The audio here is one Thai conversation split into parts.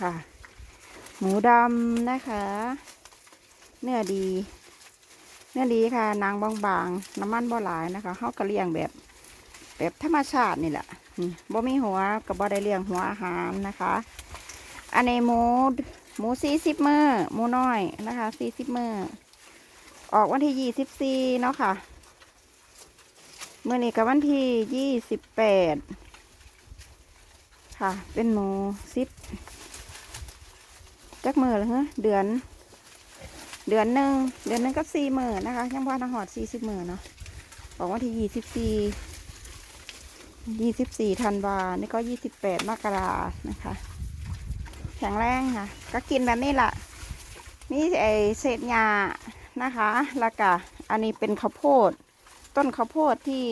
ค่ะ หมูดำนะคะ เนื้อดี เนื้อดีค่ะ นางบางๆ น้ำมันบ่หลายนะคะเขาก็เลี้ยงแบบ แบบธรรมชาตินี่แหละบ่มีหัวกับบ่ได้เลี้ยงหัวอาหารนะคะ อันนี้หมูหมูสี่สิบมือหมูน้อยนะคะสี่สิบมือออกวันที่ยี่สิบสี่เนาะค่ะเมื่อนี้กับวันที่ยี่สิบแปดค่ะ เป็นหมูสิบ จักมือเลยฮะเดือน เดือนหนึ่งเดือนหนึ่งกับสี่หมือนนะคะยังว่าทหอดสี่สิบหมือเนาะออกวันที่ยี่สิบสี่ยี่สิบสี่ธันวานี่ก็ยี่สิบแปดมกรานะคะ แข็งแรงค่ะ ก็กินแบบนี้แหละมีไอเศษหญ้านะคะแล้วก็อันนี้เป็นข้าวโพด ต้นข้าวโพดที่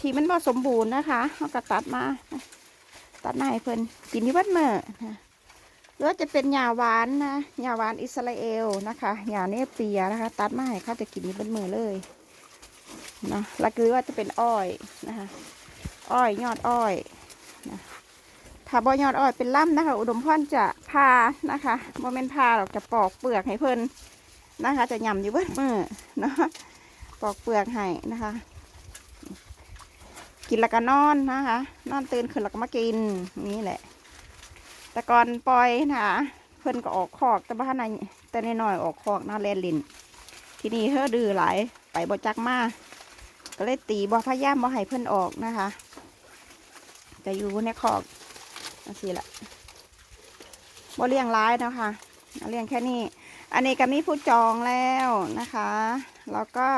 ที่มันบ่สมบูรณ์นะคะเขาก็ตัดมา ตัดมาให้เพิ่นกินที่วัดเมื่อนะ รือว่าจะเป็นหญ้าหวานนะหญ้าหวานอิสราเอลนะคะหญ้าเนเปียนะคะ ตัดมาให้เขาจะกินที่วัดเมื่อเลยเนาะแล้วคือว่าจะเป็นอ้อยนะคะอ้อยยอดอ้อยถ้าบอยอดอ้อยเป็นล่ำนะคะ อุดมพรจะพานะคะโมเมนพาหรอกจะปอกเปลือกให้เพิ่นนะคะ จะย่ำอยู่เบิดมือเนาะปอกเปลือกให้นะคะ กินแล้วก็นอนนะคะ นอนตื่นขึ้นแล้วก็มากินนี่แหละ แต่ก่อนปล่อยนะคะเพิ่นก็ออกคอกแต่บ้านในแต่นน้อยออกคอกน่าเล่นลินที่นี้เธอดื้อหลายไปบ่จักมาก็เลยตีบ่พยายามบ่ให้เพิ่นออกนะคะ จะอยู่ในคอกนั่นสิละบ่เลี้ยงร้ายนะคะเลี้ยงแค่นี้ อันนี้ก็มีผู้จองแล้วนะคะ แล้วก็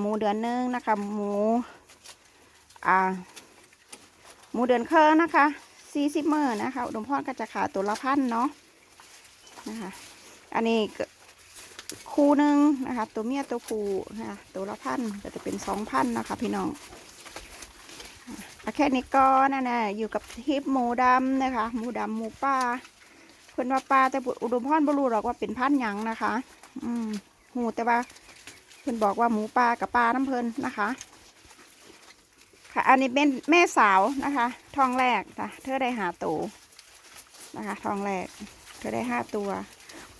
หมูเดือนนึงนะคะหมูอ่าหมูเดือนเคอนะคะ สี่สิบมื่อนะคะ อุดมพรก็จะขายตัวละพันเนาะนะคะ อันนี้คู่หนึ่งนะคะ ตัวเมียตัวผู้นะคะตัวละพันก็จะเป็นสองพันนะคะ พี่น้องอะแค่นี้ก็นั่นน่ะอยู่กับทิปหมูดำนะคะ หมูดำหมูป่าเพิ่นว่าปลาแต่อุดมพรบ่รู้หรอกว่าเป็นพันหยังนะคะ อืมหูแต่ว่าเพิ่นบอกว่าหมูป่ากับปลาน้ำเพิ่นนะคะ ค่ะ อันนี้เป็นแม่สาวนะคะทองแรกนะเธอได้หาตัวนะคะทองแรก เธอได้ห้าตัว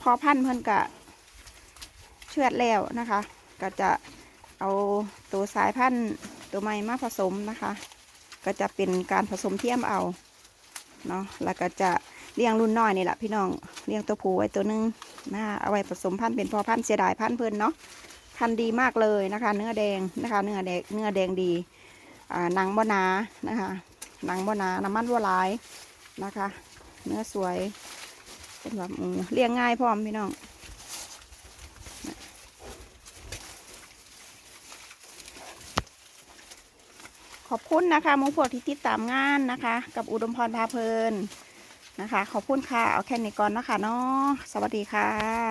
พอพันเพิ่นกะเชือดแล้วนะคะ ก็จะเอาตัวสายพันธุ์ตัวใหม่มาผสมนะคะ ก็จะเป็นการผสมเทียมเอาเนาะแล้วก็จะเลี้ยงรุ่นน้อยนี่แหละพี่น้องเลี้ยงตัวผู้ไว้ตัวหนึงนะเอาไว้ผสมพันธุ์เป็นพอพันธุ์เสียดายพันธุ์เพิ่อนเนาะพันธุ์ดีมากเลยนะคะ เนื้อแดงนะคะ เนื้อแดงเนื้อแดงดี อ่าหนังบ่นานะคะหนังบ่นาน้ำมันบ่หลายนะคะ เนื้อสวยเป็นแบบเลี้ยงง่ายพร้อมพี่น้องขอบคุณนะคะมูพวกที่ติดตามงานนะคะ กับอุดมพรพาเพลินนะคะ ขอบคุณค่ะ เอาแค่นี้ก่อนนะคะเนาะสวัสดีค่ะ